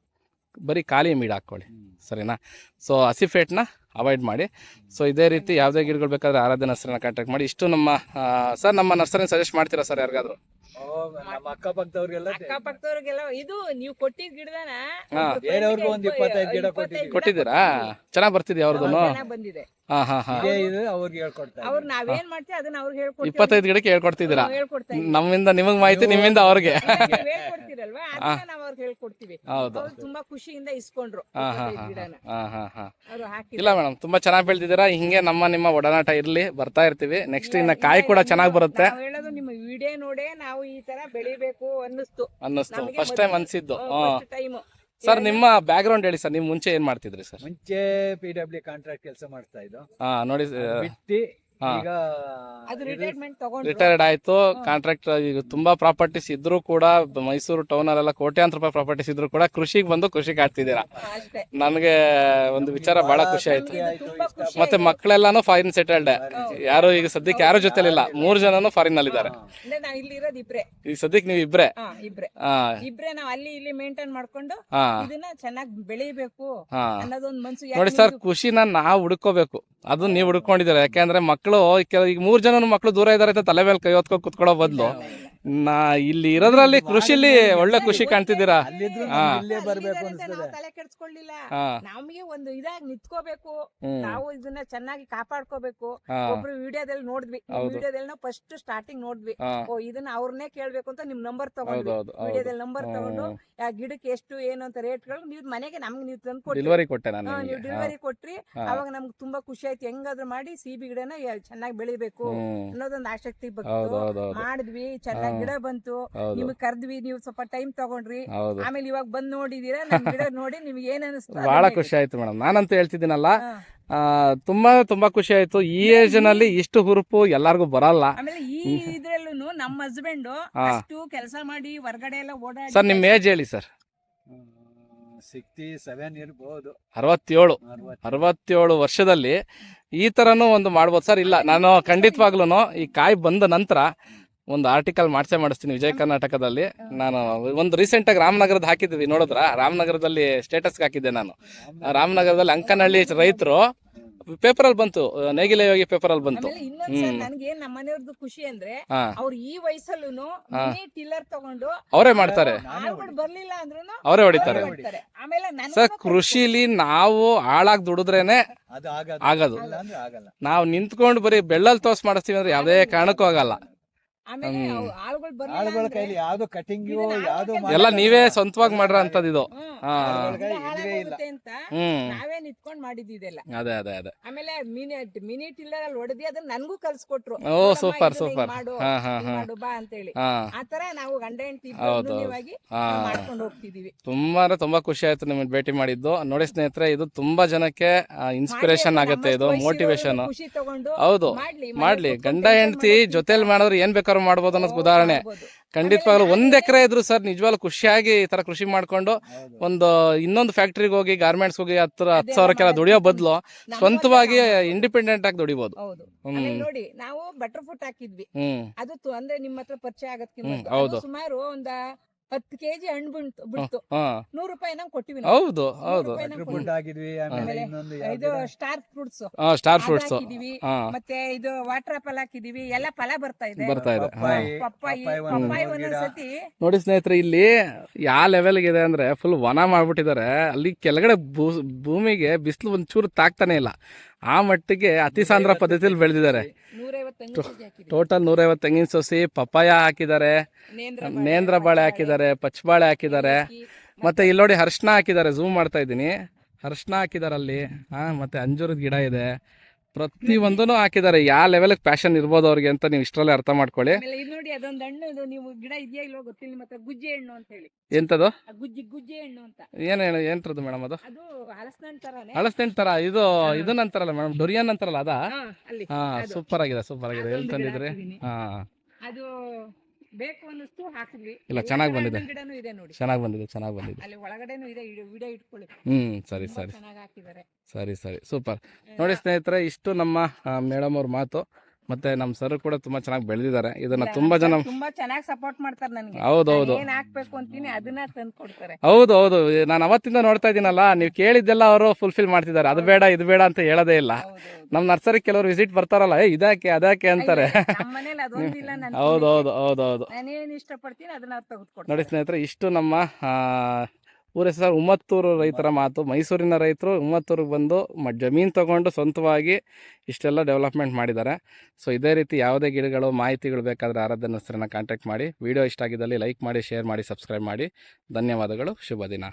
Speaker 1: ಬರೀ ಖಾಲಿ ಇಮಿಡ ಹಾಕ್ಕೊಳ್ಳಿ. ಸರಿನಾ? ಸೊ ಹಸಿಫೇಟ್ನ ಅವಾಯ್ಡ್ ಮಾಡಿ. ಸೊ ಇದೇ ರೀತಿ ಯಾವುದೇ ಗಿಡಗಳು ಬೇಕಾದರೆ ಆರಾಧ್ಯ ನರ್ಸರಿನ ಕಾಂಟ್ಯಾಕ್ಟ್ ಮಾಡಿ. ಇಷ್ಟು ನಮ್ಮ ಸರ್ ನಮ್ಮ ನರ್ಸರಿನ ಸಜೆಸ್ಟ್ ಮಾಡ್ತೀರಾ ಸರ್ ಯಾರಿಗಾದ್ರು?
Speaker 2: ಓ, ನಮ್ಮ ಅಕ್ಕಪಕ್ಕದವ್ರಿಗೆಲ್ಲ
Speaker 3: ಅಕ್ಕಪಕ್ಕದವ್ರಿಗೆಲ್ಲ ಇದು ನೀವು ಕೊಟ್ಟಿದ್ ಗಿಡದನ
Speaker 1: ಹಾ.
Speaker 2: ಬೇರೆಯವ್ರಿಗೂ ಒಂದ್ ಇಪ್ಪತ್ತೈದು ಗಿಡ ಕೊಟ್ಟಿದ್ದೀವಿ.
Speaker 1: ಕೊಟ್ಟಿದ್ದೀರಾ? ಚೆನ್ನಾಗಿ ಬರ್ತಿದ್ಯಾ ಅವ್ರದ್ದು
Speaker 3: ಚೆನ್ನಾಗ್ ಬಂದಿದೆ.
Speaker 1: ಹಾಂ ಹಾಂ ಹಾಂ.
Speaker 2: ಇದೇ ಇದು ಅವ್ರಿಗೆ ಹೇಳ್ಕೊಡ್ತಾ
Speaker 3: ಅವ್ರು ನಾವೇನ್ ಮಾಡ್ತೀವಿ ಅದನ್ನ ಅವ್ರಿಗೆ ಹೇಳ್ಕೊಡ್ತೀವಿ.
Speaker 1: ಇಪ್ಪತ್ತೈದು ಗಿಡಕ್ಕೆ ಹೇಳ್ಕೊಡ್ತಿದ್ದೀರಾ?
Speaker 3: ಹೇಳ್ಕೊಡ್ತಾ.
Speaker 1: ನಮ್ಮಿಂದ ನಿಮಗ್ ಮಾಹಿತಿ ನಿಮ್ಮಿಂದ ಅವ್ರಿಗೆ.
Speaker 3: ನೀವ್ ಹೇಳ್ಕೊಡ್ತೀರಲ್ವಾ? ಅದನ್ನ ನಾವು ಅವ್ರಿಗೆ ಹೇಳ್ಕೊಡ್ತೀವಿ.
Speaker 1: ಹೌದು.
Speaker 3: ಅವ್ರು ತುಂಬಾ ಖುಷಿಯಿಂದ ಇಸ್ಕೊಂಡ್ರು
Speaker 1: ಹಾಂ ಹಾಂ
Speaker 3: ಇಪ್ಪತ್ತೈದು
Speaker 1: ಹಾಂ
Speaker 3: ಗಿಡನ.
Speaker 1: ಹಾಂ ಹಾಂ ಹಾಂ.
Speaker 3: ಅವ್ರು ಹಾಕಿ
Speaker 1: ಇಲ್ಲ ಮೇಡಮ್ ತುಂಬಾ ಚೆನ್ನಾಗಿ ಬೆಳೆದಿದ್ದೀರಾ. ಹಿಂಗೆ ನಮ್ಮ ನಿಮ್ಮ ಒಡನಾಟ ಇರ್ಲಿ ಬರ್ತಾ ಇರ್ತೀವಿ. ನೆಕ್ಸ್ಟ್ ಇನ್ನ ಕಾಯಿ ಕೂಡ ಚೆನ್ನಾಗಿ ಬರುತ್ತೆ.
Speaker 3: ನಾವು ಹೇಳೋದು ನಿಮ್ಮ ವಿಡಿಯೋ ನೋಡೇ ನಾವು ಈ ತರ ಬೆಳಿಬೇಕು ಅನ್ನಿಸ್ತು.
Speaker 1: ಅನ್ನಿಸ್ತು.
Speaker 3: ನಮ್ಗೆ
Speaker 1: ಫಸ್ಟ್ ಟೈಮ್ ಅನ್ಸಿದ್ದು.
Speaker 3: ಫಸ್ಟ್ ಟೈಮ್
Speaker 1: ಸರ್ ನಿಮ್ಮ ಬ್ಯಾಕ್ ಗ್ರೌಂಡ್ ಹೇಳಿ ಸರ್ ನೀವು ಮುಂಚೆ ಏನ್ ಮಾಡ್ತಿದ್ರಿ ಸರ್
Speaker 2: ಮುಂಚೆ ಪಿ ಡಬ್ಲ್ಯೂ ಕಾಂಟ್ರಾಕ್ಟ್ ಕೆಲಸ ಮಾಡ್ತಾ ಇದ್ದು
Speaker 1: ಹಾ ನೋಡಿ
Speaker 2: ಬಿಟ್ಟು. ಈಗ
Speaker 3: ಅದು ರಿಟೈರ್ಮೆಂಟ್ ತಗೊಂಡ್ರು.
Speaker 1: ರಿಟೈರ್ಡ್ ಆಯ್ತು. ಕಾಂಟ್ರಾಕ್ಟ್ ಈಗ ತುಂಬಾ ಪ್ರಾಪರ್ಟೀಸ್ ಇದ್ರು ಕೂಡ ಮೈಸೂರು ಟೌನ್ ಅಲ್ಲೆಲ್ಲ ಕೋಟ್ಯಾಂತರ ರೂಪಾಯಿ ಪ್ರಾಪರ್ಟೀಸ್ ಇದ್ರು ಕೂಡ ಕೃಷಿಗೆ ಬಂದು ಕೃಷಿ ಕಾಡ್ತಿದ್ದೀರಾ
Speaker 3: ಅಷ್ಟೇ.
Speaker 1: ನನಗೆ ಒಂದು ವಿಚಾರ ಬಹಳ ಖುಷಿ ಆಯ್ತು. ಮತ್ತೆ ಮಕ್ಕಳೆಲ್ಲಾನು ಫಾರಿನ್ ಸೆಟಲ್ಡ್ ಯಾರು ಈಗ ಸದ್ಯಕ್ಕೆ ಯಾರು ಜೊತೆಲಿಲ್ಲ? ಮೂರ್ ಜನನು ಫಾರಿನ್ ಅಲ್ಲಿ ಇದ್ದಾರೆ ಈಗ ಸದ್ಯಕ್ಕೆ ನೀವು ಇಬ್ರೆ?
Speaker 3: ಹಾ ಇಬ್ರೆ.
Speaker 1: ಹಾ.
Speaker 3: ಇಬ್ರೆ ನಾವ್ ಅಲ್ಲಿ ಇಲ್ಲಿ ಮೇಂಟೈನ್ ಮಾಡ್ಕೊಂಡು ಇದನ್ನ ಚೆನ್ನಾಗಿ ಬೆಳಿಬೇಕು
Speaker 1: ಹಾ.
Speaker 3: ಅನ್ನೋದೊಂದ್ ಮನ್ಸು
Speaker 1: ನೋಡಿ ಸರ್ ಖುಷಿನ ನಾವು ಹುಡ್ಕೋಬೇಕು. ಅದು ನೀವು ಹುಡ್ಕೊಂಡಿದ್ದೀರಾ? ಯಾಕೆಂದ್ರೆ ಮಕ್ಕಳು ಈಗ ಮೂರು ಜನ ಮಕ್ಕಳು ದೂರ ಇದಾರೆ ಅಂತ ತಲೆ ಮೇಲೆ ಕೈ ಹೊತ್ಕೊ ಕುತ್ಕೊಳ್ಳೋ ಬದಲು. ನಾ ಇಲ್ಲಿ ಇರೋದ್ರಲ್ಲಿ ಕೃಷಿಲಿ ಒಳ್ಳೆ ಖುಷಿ ಕಾಣ್ತಿದ್ದೀರಾ?
Speaker 2: ಅಲ್ಲಿದ್ರು
Speaker 1: ಹಾ.
Speaker 2: ಇಲ್ಲೇ ಬರ್ಬೇಕು ಅನ್ಸ್ತದೆ.
Speaker 3: ನಾವು ತಲೆ ಕೆಡ್ಸ್ಕೊಳ್ಳಿಲ್ಲ.
Speaker 1: ಹಾ.
Speaker 3: ನಮಗೆ ಒಂದು ಇದಾಗಿ ನಿಂತ್ಕೋಬೇಕು.
Speaker 1: ಹ್ಮ್.
Speaker 3: ನಾವು ಇದನ್ನ ಚೆನ್ನಾಗಿ ಕಾಪಾಡ್ಕೋಬೇಕು.
Speaker 1: ಹಾ.
Speaker 3: ಒಬ್ರು ವಿಡಿಯೋದಲ್ಲಿ ನೋಡಿದ್ವಿ.
Speaker 1: ಹೌದು.
Speaker 3: ವಿಡಿಯೋದಲ್ಲಿ ನಾವು ಫಸ್ಟ್ ಸ್ಟಾರ್ಟಿಂಗ್ ನೋಡಿದ್ವಿ.
Speaker 1: ಹಾ.
Speaker 3: ಓ ಇದನ್ನ ಅವ್ರನ್ನೇ ಕೇಳ್ಬೇಕು ಅಂತ ನಿಮ್ ನಂಬರ್ ತಗೊಂಡ್ವಿ.
Speaker 1: ಹೌದೌದು ಹೌದು.
Speaker 3: ವಿಡಿಯೋದಲ್ಲಿ ನಂಬರ್ ತಗೊಂಡು ಆ ಗಿಡಕ್ಕೆ ಎಷ್ಟು ಏನು ಅಂತ ರೇಟ್ಗಳು ನೀವು ಮನೆಗೆ ನಮ್ಗೆ ನೀವು ತಂದು ಕೊಟ್ರಿ.
Speaker 1: ಡೆಲಿವರಿ ಕೊಟ್ಟೆ ನಾನು
Speaker 3: ಹಾ,
Speaker 1: ನಿಮಗೆ.
Speaker 3: ನೀವು ಡೆಲಿವರಿ ಕೊಟ್ರಿ. ಅವಾಗ ನಮ್ಗೆ ತುಂಬಾ ಖುಷಿ ಆಯ್ತು. ಹೆಂಗಾದ್ರೂ ಮಾಡಿ ಸಿಬಿ ಗಿಡನ ಚೆನ್ನಾಗಿ ಬೆಳಿಬೇಕು
Speaker 1: ಹ್ಮ್.
Speaker 3: ಅನ್ನೋದೊಂದು ಆಸಕ್ತಿ
Speaker 1: ಹೌದು
Speaker 3: ಬಂತು.
Speaker 1: ಹೌದು ಹೌದು
Speaker 3: ಮಾಡಿದ್ವಿ ಚೆನ್ನಾಗಿ. ಗಿಡ ಬಂತು. ನಿಮ್ಗೆ ಕರ್ದ್ವಿ ನೀವು ಸ್ವಲ್ಪ ಟೈಮ್ ತಗೊಂಡ್ರಿ. ಆಮೇಲೆ ಇವಾಗ ಬಂದ್ ನೋಡಿದೀರಾ? ನಮ್ ಗಿಡ ನೋಡಿ ನಿಮ್ಗೆ ಏನ್ ಅನಿಸ್ತು
Speaker 1: ಬಹಳ ಖುಷಿ ಆಯ್ತು ಮೇಡಮ್ ನಾನಂತೂ ಹೇಳ್ತಿದ್ದೀನಲ್ಲ ಆ, ತುಂಬಾ ತುಂಬಾ ಖುಷಿ ಆಯ್ತು. ಈ ಏಜ್ನಲ್ಲಿ ಇಷ್ಟು ಹುರುಪು ಎಲ್ಲಾರ್ಗೂ ಬರಲ್ಲ.
Speaker 3: ಆಮೇಲೆ ಈ ಇದ್ರಲ್ಲೂ ನಮ್ಮ ಹಸ್ಬೆಂಡ್. ಅಷ್ಟು ಕೆಲಸ ಮಾಡಿ ಹೊರಗಡೆ ಎಲ್ಲ ಓಡಾಡಿ
Speaker 1: ಸರ್ ನಿಮ್ ಏಜ್ ಹೇಳಿ ಸರ್.
Speaker 2: ಸಿಕ್ಸ್ಟಿ ಸೆವೆನ್ ಇರ್ಬೋದು.
Speaker 1: ಅರವತ್ತೇಳು. ಅರವತ್ತೇಳು. ವರ್ಷದಲ್ಲಿ ಈ ಥರನೂ ಒಂದು ಮಾಡ್ಬೋದು. ಸರ್ ಇಲ್ಲ ನಾನು ಖಂಡಿತವಾಗ್ಲೂ ಈ ಕಾಯಿ ಬಂದ ನಂತರ ಒಂದು ಆರ್ಟಿಕಲ್ ಮಾಡ್ಸೇ ಮಾಡಿಸ್ತೀನಿ ವಿಜಯ ಕರ್ನಾಟಕದಲ್ಲಿ. ನಾನು ಒಂದು ರೀಸೆಂಟಾಗಿ ರಾಮನಗರದ ಹಾಕಿದ್ದೀವಿ ನೋಡಿದ್ರ? ರಾಮನಗರದಲ್ಲಿ ಸ್ಟೇಟಸ್ಗೆ ಹಾಕಿದ್ದೆ ನಾನು. ರಾಮನಗರದಲ್ಲಿ ಅಂಕನಹಳ್ಳಿ ರೈತರು ಪೇಪರಲ್ಲಿ ಬಂತು ನೇಗಿಲೆ ಯೋಗಿ ಪೇಪರಲ್ಲಿ ಬಂತು.
Speaker 3: ನನ್ಗೆ ನಮ್ಮ ಮನೆಯವ್ರದ್ದು ಖುಷಿ ಅಂದ್ರೆ
Speaker 1: ಹಾ.
Speaker 3: ಅವ್ರು ಈ ವಯಸ್ಸಲ್ಲೂ
Speaker 1: ಹಾ.
Speaker 3: ಟಿಲ್ಲರ್ ತಗೊಂಡು
Speaker 1: ಅವರೇ ಮಾಡ್ತಾರೆ.
Speaker 3: ಬರ್ಲಿಲ್ಲ ಅಂದ್ರೂ
Speaker 1: ಅವರೇ ಹೊಡಿತಾರೆ.
Speaker 3: ಆಮೇಲೆ
Speaker 1: ಸರ್
Speaker 3: ನನ್ಗೂ
Speaker 1: ಕೃಷಿಲಿ ನಾವು ಹಾಳಾಗಿ ದುಡಿದ್ರೇನೆ
Speaker 2: ಅದು ಆಗದು.
Speaker 1: ಆಗದು.
Speaker 2: ಅಂದ್ರೆ ಆಗಲ್ಲ.
Speaker 1: ನಾವು ನಿಂತ್ಕೊಂಡು ಬರೀ ಬೆಳ್ಳಲ್ಲಿ ತೋರ್ಸ್ ಮಾಡಿಸ್ತೀವಿ ಅಂದ್ರೆ ಯಾವುದೇ ಕಾರಣಕ್ಕೂ ಆಗಲ್ಲ.
Speaker 3: ಆಳುಗಳು ಬರ್ಲಿಲ್ಲ
Speaker 2: ಆಳುಗಳ
Speaker 3: ಅಂದ್ರೆ
Speaker 2: ಕೈಲಿ ಯಾವ್ದು ಕಟಿಂಗ್ ಯಾವ್ದು
Speaker 1: ಎಲ್ಲ ನೀವೇ ಸ್ವಂತವಾಗಿ ಮಾಡ್ರ ಅಂತದ್ ಇದು.
Speaker 3: ಅಂತ ನಾವೇ ನಿಂತ್ಕೊಂಡ್ ಮಾಡಿದ್ದು ಇದೆಲ್ಲ
Speaker 1: ಅದೇ ಅದೇ ಅದೇ.
Speaker 3: ಆಮೇಲೆ ಮಿನಿಟ್ ಮಿನಿಟ್ ಇಲ್ಲ ಅಲ್ಲಿ ಹೊಡೆದಿ ಅದನ್ನ ನನ್ಗೂ ಕಲ್ಸ್ಕೊಟ್ರು.
Speaker 1: ಓ ಸೂಪರ್ ಸೂಪರ್.
Speaker 3: ಮಾಡು
Speaker 1: ಹಾ ಹಾ ಹಾ.
Speaker 3: ಮಾಡು ಬಾ ಅಂತೇಳಿ.
Speaker 1: ಹಾ.
Speaker 3: ಆತರ ನಾವು ಗಂಡ ಹೆಂಡತಿ ಮಾಡ್ಕೊಂಡು ಹೋಗ್ತಿದೀವಿ.
Speaker 1: ತುಂಬಾ ತುಂಬಾ ಖುಷಿ ಆಯ್ತು ನಿಮ್ಮನ್ನ ಭೇಟಿ ಮಾಡಿದ್ದು. ನೋಡಿ ಸ್ನೇಹಿತರೆ ಇದು ತುಂಬಾ ಜನಕ್ಕೆ ಇನ್ಸ್ಪಿರೇಷನ್ ಆಗುತ್ತೆ ಇದು ಮೋಟಿವೇಶನ್ ಹೌದು.
Speaker 3: ಮಾಡ್ಲಿ
Speaker 1: ಗಂಡ ಹೆಂಡತಿ ಜೊತೆಲಿ ಮಾಡಿದ್ರೆ ಏನ್ ಬೇಕಾದ್ರೂ ಮಾಡ್ಬೋದು ಅನ್ನೋದು ಉದಾಹರಣೆ. ಖಂಡಿತವಾಗ್ಲೂ ಒಂದ್ ಎಕರೆ ಇದ್ರು ಸರ್ ನಿಜವಾಗ್ಲೂ ಖುಷಿಯಾಗಿ ಈ ತರ ಕೃಷಿ ಮಾಡ್ಕೊಂಡು. ಒಂದು ಇನ್ನೊಂದು ಫ್ಯಾಕ್ಟ್ರಿಗೆ ಹೋಗಿ ಗಾರ್ಮೆಂಟ್ಸ್ ಹೋಗಿ ಹತ್ರ ಹತ್ತು ಸಾವಿರಕ್ಕೆಲ್ಲ ದುಡಿಯೋ ಬದಲು ಸ್ವಂತವಾಗಿ ಇಂಡಿಪೆಂಡೆಂಟ್ ಆಗಿ ದುಡಿಬಹುದು
Speaker 3: ಹೌದು ನೋಡಿ ನಾವು ಬಟರ್ ಫುಟ್ ಹಾಕಿದ್ವಿ
Speaker 1: ಹ್ಮ್
Speaker 3: ಅದು ತು- ಅಂದ್ರೆ ನಿಮ್ಮ ಹತ್ರ ಪರಿಚಯ ಆಗತ್ತೆ
Speaker 1: ಹ್ಮ್. ಹೌದು.
Speaker 3: ಸುಮಾರು ಒಂದ ಹತ್ತು ಕೆಜಿ ಹಣ್ಣು ಬಿಡ್ತು. ಬಿಡ್ತು ನೂರು ರೂಪಾಯಿ ನಂಗೆ ಕೊಟ್ಟಿವಿ ನಾವು.
Speaker 1: ಹೌದು ಹೌದು.
Speaker 3: ರೂಪಾಯಿ
Speaker 2: ಬಟ್ರ್
Speaker 3: ನಂಗ್
Speaker 2: ಫುಡ್ ಆಮೇಲೆ
Speaker 3: ಆಮೇಲೆ
Speaker 2: ಇನ್ನೊಂದು
Speaker 3: ಇದು
Speaker 2: ಯಾವ್ದು
Speaker 3: ಸ್ಟಾರ್ ಫ್ರೂಟ್ಸ್
Speaker 1: ಸ್ಟಾರ್ ಫ್ರೂಟ್ಸ್
Speaker 3: ಹಾಕಿದೀವಿ
Speaker 1: ಹಾ.
Speaker 3: ಮತ್ತೆ ಇದು ವಾಟರ್ ಆಪಲ್ ಹಾಕಿದೀವಿ. ಎಲ್ಲ ಫಲ ಬರ್ತಾ ಇದೆ.
Speaker 1: ಬರ್ತಾ ಇದೆ. ಹಾ.
Speaker 2: ಪಪ್ಪಾಯಿ
Speaker 3: ಪಪ್ಪಾಯಿ
Speaker 2: ಪಪ್ಪಾಯಿ ಒಂದು
Speaker 3: ಪಪ್ಪಾಯಿ
Speaker 2: ಗಿಡ.
Speaker 3: ಒಂದೊಂದ್ಸತಿ.
Speaker 1: ನೋಡಿ ಸ್ನೇಹಿತರೆ ಇಲ್ಲಿ ಯಾವ ಲೆವೆಲ್ಗೆ ಇದೆ ಅಂದ್ರೆ ಫುಲ್ ವನ ಮಾಡ್ಬಿಟ್ಟಿದ್ದಾರೆ. ಅಲ್ಲಿ ಕೆಳಗಡೆ ಭೂ- ಭೂಮಿಗೆ ಬಿಸಿಲು ಒಂಚೂರು ತಾಕ್ತಾನೆ ಇಲ್ಲ. ಆ ಮಟ್ಟಿಗೆ ಅತಿ ಸಾಂದ್ರ ಪದ್ಧತಿಯಲ್ಲಿ ಬೆಳೆದಿದ್ದಾರೆ. ಟೋಟಲ್ ನೂರೈವತ್ತು ತೆಂಗಿನ ಸಸಿ ಪಪ್ಪಾಯ ಹಾಕಿದ್ದಾರೆ
Speaker 3: ನೇಂದ್ರ
Speaker 1: ನೇಂದ್ರ ಬಾಳೆ ಹಾಕಿದ್ದಾರೆ ಪಚ್ಚಬಾಳೆ ಹಾಕಿದ್ದಾರೆ. ಮತ್ತೆ ಇಲ್ಲಿ ನೋಡಿ ಅರ್ಶಿನ ಹಾಕಿದ್ದಾರೆ ಝೂಮ್ ಮಾಡ್ತಾ ಇದ್ದೀನಿ. ಅರ್ಶಿನ ಹಾಕಿದ್ದಾರೆ ಅಲ್ಲಿ ಹಾ ಮತ್ತೆ ಅಂಜೂರದ ಗಿಡ ಇದೆ. ಪ್ರತಿ ಒಂದೂ ಹಾಕಿದ್ದಾರೆ. ಯಾವ ಲೆವೆಲ್ ಪ್ಯಾಷನ್ ಇರ್ಬೋದು ಅವ್ರಿಗೆ ಅಂತ ನೀವು ಇಷ್ಟರಲ್ಲೇ ಅರ್ಥ ಮಾಡ್ಕೊಳ್ಳಿ.
Speaker 3: ಆಮೇಲೆ ಇದು ನೋಡಿ ಅದೊಂದು ಹಣ್ಣು ಇದು ನೀವು ಗಿಡ ಇದೆಯಾ ಇಲ್ವೋ ಗೊತ್ತಿಲ್ಲ ಮತ್ತೆ ಗುಜ್ಜೆ ಹಣ್ಣು ಅಂತ ಹೇಳಿ.
Speaker 1: ಎಂತದು?
Speaker 3: ಆ ಗುಜ್ಜಿ ಗುಜ್ಜೆ ಹಣ್ಣು ಅಂತ.
Speaker 1: ಏನು ಹೇಳು ಏನ್ರದ್ದು ಮೇಡಮ್ ಅದು?
Speaker 3: ಅದು ಹಲಸಿನಣ್ಣು ತರಾನೇ.
Speaker 1: ಅಳಸ್ತೆಂಟ್ ತರ ಇದು ಇದನ್ನ ಅಂತಾರಲ್ಲ ಮೇಡಮ್ ಡೊರಿಯನ್ ಅಂತಾರಲ್ಲ ಅದಾ?
Speaker 3: ಹಾ, ಅಲ್ಲಿ.
Speaker 1: ಹಾ ಸೂಪರ್ ಆಗಿದೆ ಸೂಪರ್ ಆಗಿದೆ. ಎಲ್ಲಿ ತಂದಿದ್ರಿ ಹಾ.
Speaker 3: ಅದು ಬೇಕು ಅನ್ನಿಸ್ತು ಹಾಕಿದ್ವಿ.
Speaker 1: ಇಲ್ಲ, ಚೆನ್ನಾಗಿ ಬಂದಿದೆ.
Speaker 3: ಗಿಡನೂ ಇದೆ ನೋಡಿ.
Speaker 1: ಚೆನ್ನಾಗಿ ಬಂದಿದೆ ಚೆನ್ನಾಗಿ ಬಂದಿದೆ.
Speaker 3: ಅಲ್ಲಿ ಒಳಗಡೆನೂ ಇದೆ ವಿಡಿಯೋ ಇಟ್ಕೊಳ್ಳಿ.
Speaker 1: ಹ್ಮ್ ಸರಿ ಸರಿ.
Speaker 3: ಚೆನ್ನಾಗಿ ಹಾಕಿದ್ದಾರೆ.
Speaker 1: ಸರಿ ಸರಿ. ಸೂಪರ್. ನೋಡಿ ಸ್ನೇಹಿತರೆ ಇಷ್ಟು ನಮ್ಮ ಮೇಡಮ್ ಅವ್ರ ಮಾತು. ಮತ್ತೆ ನಮ್ಮ ಸರ್ ಕೂಡ ತುಂಬಾ ಚೆನ್ನಾಗಿ ಬೆಳೆದಿದ್ದಾರೆ. ಇದನ್ನ ತುಂಬಾ ಜನ
Speaker 3: ತುಂಬಾ ಚೆನ್ನಾಗಿ ಸಪೋರ್ಟ್ ಮಾಡ್ತಾರೆ ನನಗೆ.
Speaker 1: ಹೌದು ಹೌದು.
Speaker 3: ಏನ್ ಹಾಕ್ಬೇಕು ಅಂತೀನಿ ಅದನ್ನ ತಂದು ಕೊಡ್ತಾರೆ.
Speaker 1: ಹೌದು ಹೌದು. ನಾನು ಅವತ್ತಿಂದ ನೋಡ್ತಾ ಇದ್ದೀನಲ್ಲ ನೀವು ಕೇಳಿದ್ದೆಲ್ಲ ಅವರು ಫುಲ್ಫಿಲ್ ಮಾಡ್ತಿದ್ದಾರೆ. ಅದು ಬೇಡ ಇದು ಬೇಡ ಅಂತ ಹೇಳೋದೇ ಇಲ್ಲ. ನಮ್ಮ ನರ್ಸರಿ ಕೆಲವರು ವಿಸಿಟ್ ಬರ್ತಾರಲ್ಲ ಏ ಇದಕ್ಕೆ ಅದಕ್ಕೆ ಅಂತಾರೆ.
Speaker 3: ಹೌದೌದು ಮನೇಲಿ ಅದೊಂದಿಲ್ಲ ನನ್
Speaker 1: ಹೌದು ಹೌದು ಹೌದು ಹೌದು.
Speaker 3: ನಾನೇನ್ ಇಷ್ಟಪಡ್ತೀನಿ ಅದನ್ನ ಅವ್ರು
Speaker 1: ನೋಡಿ ಸ್ನೇಹಿತರೆ ಇಷ್ಟು ನಮ್ಮ ಊರ ಸರ್ ಉಮ್ಮತ್ತೂರು ರೈತರ ಮಾತು. ಮೈಸೂರಿನ ರೈತರು ಉಮ್ಮತ್ತೂರಿಗೆ ಬಂದು ಮ, ಜಮೀನು ತೊಗೊಂಡು ಸ್ವಂತವಾಗಿ ಇಷ್ಟೆಲ್ಲ ಡೆವಲಪ್ಮೆಂಟ್ ಮಾಡಿದ್ದಾರೆ. ಸೊ, ಇದೇ ರೀತಿ ಯಾವುದೇ ಗಿಡಗಳು, ಮಾಹಿತಿಗಳು ಬೇಕಾದರೆ ಆರಾಧ್ಯ ನರ್ಸರಿನ ಕಾಂಟ್ಯಾಕ್ಟ್ ಮಾಡಿ. ವಿಡಿಯೋ ಇಷ್ಟ ಆಗಿದ್ದಲ್ಲಿ ಲೈಕ್ ಮಾಡಿ, ಶೇರ್ ಮಾಡಿ, ಸಬ್ಸ್ಕ್ರೈಬ್ ಮಾಡಿ. ಧನ್ಯವಾದಗಳು. ಶುಭ ದಿನ.